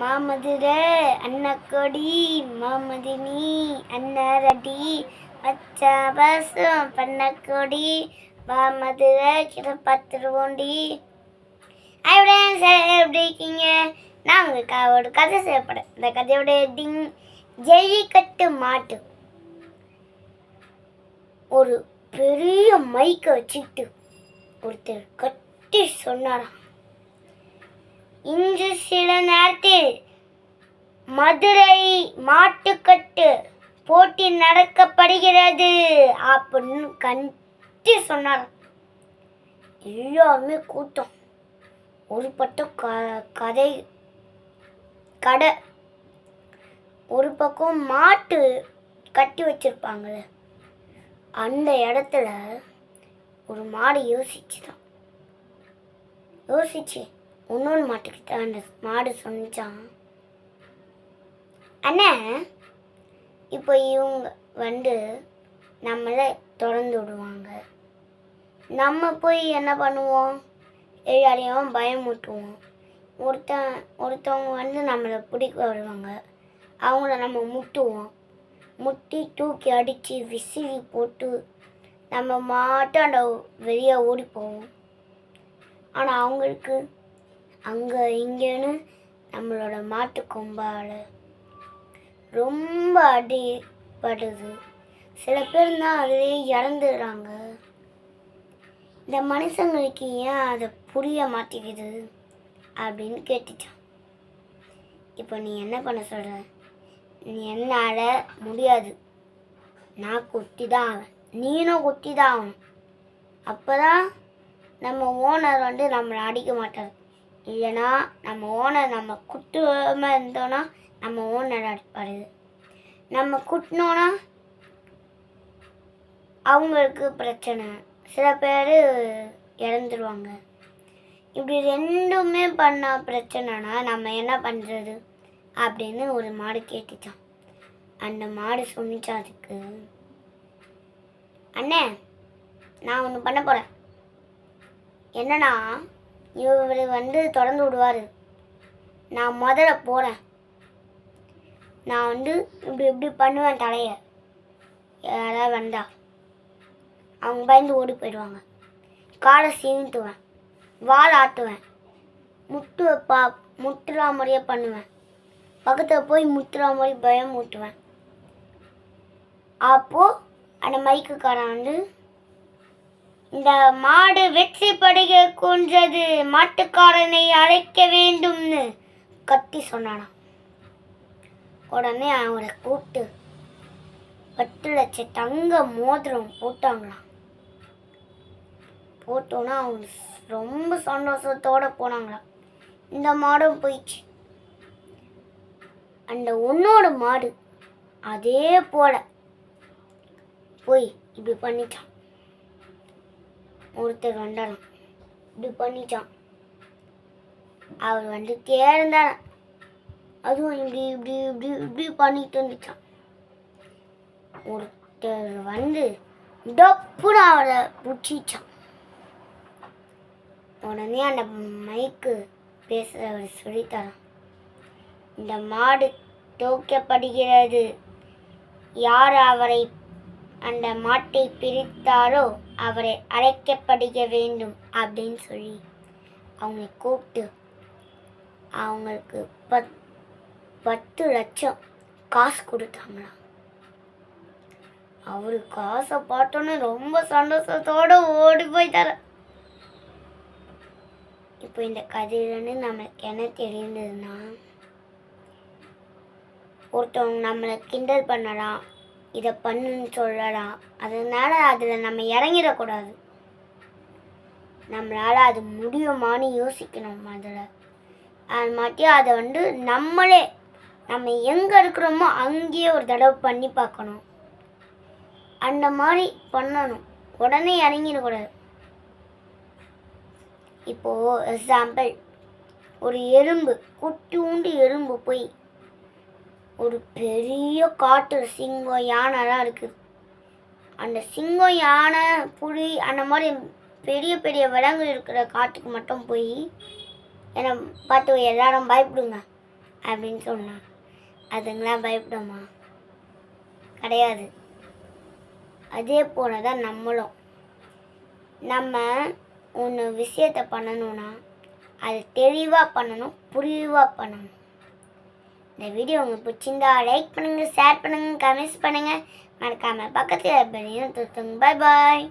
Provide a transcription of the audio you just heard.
மாமதுரை அன்னக்கொடி மாமதினி அன்னரடி பச்சை பசும் பண்ணக்கொடி மாமதுர கிடப்பத்துருவோண்டி ஐவிடன் சார் எப்படி இருக்கீங்க? நான் உங்களுக்கு ஒரு கதை செய்யப்படேன் இந்த கதையோட டிங் ஜல்லிக்கட்டு மாட்டு. ஒரு பெரிய மைக்கை வச்சுட்டு ஒருத்தர் கட்டி சொன்னாராம். இன்று சில நேரத்தில் மதுரை மாட்டுக்கட்டு போட்டி நடக்கப்படுகிறது அப்படின்னு கண்டு சொன்னார். எல்லாருமே கூட்டம். ஒரு பட்டம் க கதை கடை ஒரு பக்கம் மாட்டு கட்டி வச்சிருப்பாங்களே அந்த இடத்துல ஒரு மாடு யோசிச்சுதான். யோசிச்சு இன்னொன்று மாட்டுக்கிட்ட அந்த மாடு சொன்னிச்சான். அண்ணா இப்போ இவங்க வந்து நம்மளை திறந்து விடுவாங்க. நம்ம போய் என்ன பண்ணுவோம்? எல்லாரையும் பயமுட்டுவோம் ஒருத்தன் ஒருத்தவங்க வந்து நம்மளை பிடிக்க வருவாங்க. அவங்கள நம்ம முட்டுவோம். முட்டி தூக்கி அடித்து விசிறி போட்டு நம்ம மாட்டும் அந்த வெளியே ஓடி போவோம் ஆனால் அவங்களுக்கு அங்கே இங்கேன்னு நம்மளோட மாட்டு கொம்பால் ரொம்ப அடிபடுது. சில பேர் தான் அதிலேயே இறந்துடுறாங்க. இந்த மனுஷங்களுக்கு ஏன் அதை புரிய மாட்டேங்குது அப்படின்னு கேட்டுட்டான். இப்போ நீ என்ன பண்ண சொல்கிற நீ என்னால் முடியாது. நான் குத்தி தான் ஆவேன் நீனும் குத்தி தான் ஆகணும். அப்போ தான் நம்ம ஓனர் வந்து நம்மளை அடிக்க மாட்டார். இல்லைன்னா நம்ம ஓனர் நம்ம குத்தாமல் இருந்தோன்னா நம்ம ஓனர் அடிப்பார். நம்ம குட்டினோன்னா அவங்களுக்கு பிரச்சனை. சில பேர் இறந்துருவாங்க. இப்படி ரெண்டுமே பண்ண பிரச்சனைனா நம்ம என்ன பண்ணுறது அப்படின்னு ஒரு மாடு கேட்டுச்சான் அந்த மாடு சொன்னிச்சா அதுக்கு. அண்ணே நான் ஒன்று பண்ண போகிறேன் என்னன்னா இவர் வந்து தொடர்ந்து விடுவார். நான் முதல்ல போகிறேன் நான் வந்து இப்படி இப்படி பண்ணுவேன் தலையை. யாராவது வந்தா அவங்க பயந்து ஓடி போயிடுவாங்க. காலை சீந்துவேன். வால் ஆட்டுவேன். முட்டு பா முட்டுறா மாதிரியே பண்ணுவேன். பக்கத்தில் போய் முத்துறா மாதிரி பயம் ஊட்டுவேன். அப்போது அந்த மைக்குக்காரன் வந்து இந்த மாடு வெற்றி படுக கொன்றது மாட்டுக்காரனை அழைக்க வேண்டும்னு கத்தி சொன்னானாம். உடனே அவரை கூப்பிட்டு பத்து லட்சம் தங்க மோதிரம் போட்டாங்களாம். போட்டோன்னா அவங்க ரொம்ப சந்தோஷத்தோட போனாங்களாம். இந்த மாடும் போயிடுச்சு. அந்த உன்னோட மாடு அதே போல போய் இப்படி பண்ணிட்டான் ஒருத்தர் வந்தாராம் இப்படி பண்ணிச்சான் அவர் வந்துட்டே இருந்தாராம் அதுவும் இப்படி இப்படி இப்படி இப்படி பண்ணிட்டு வந்துச்சான் ஒருத்தர் வந்து டப்புன்னு அவரை பிடிச்சிச்சான் உடனே அந்த மைக்கு பேசுகிறவர் சொல்லித்தரான் இந்த மாடு தோக்கப்படுகிறது. யார் அவரை அந்த மாட்டை பிரித்தாரோ அவரை அழைக்கப்படிக்க வேண்டும் அப்படின்னு சொல்லி அவங்க கூப்பிட்டு அவங்களுக்கு பத் பத்து லட்சம் காசு கொடுத்தாங்களாம். அவரு காசை பார்த்தோன்னே ரொம்ப சந்தோஷத்தோட ஓடி போயிட்டாரு. இப்போ இந்த கதையிலேருந்து நம்மளுக்கு என்ன தெரியுதுன்னா ஒருத்தவங்க நம்மளை கிண்டல் பண்ணலாம் இதை பண்ணுன்னு சொல்லலாம் அதனால் அதில் நம்ம இறங்கிடக்கூடாது. நம்மளால் அது முடியுமான்னு யோசிக்கணும் அதில் அது மாட்டி அதை வந்து நம்மளே நம்ம எங்கே இருக்கிறோமோ அங்கேயே ஒரு தடவை பண்ணி பார்க்கணும். அந்த மாதிரி பண்ணணும். உடனே இறங்கிடக்கூடாது. இப்போது எக்ஸாம்பிள் ஒரு எறும்பு குட்டியூண்டு எறும்பு போய் ஒரு பெரிய காட்டு சிங்கம் யானைலாம் இருக்குது அந்த சிங்கம் யானை புலி அந்த மாதிரி பெரிய பெரிய விலங்கு இருக்கிற காட்டுக்கு மட்டும் போய் என்னை பார்த்து எல்லாரும் பயப்படுங்க அப்படின்னு சொன்னான். அதுங்களாம் பயப்படுமா? கிடையாது. அதே போல தான் நம்மளும். நம்ம ஒன்று விஷயத்தை பண்ணணும்னா அது தெளிவாக பண்ணணும் புரிவாக பண்ணணும். இந்த வீடியோ உங்களுக்கு பிடிச்சிருந்தா லைக் பண்ணுங்கள் ஷேர் பண்ணுங்கள் கமெண்ட்ஸ் பண்ணுங்கள் மறக்காமல் பக்கத்தில் பெரிய தூத்துங்க பாய் பாய்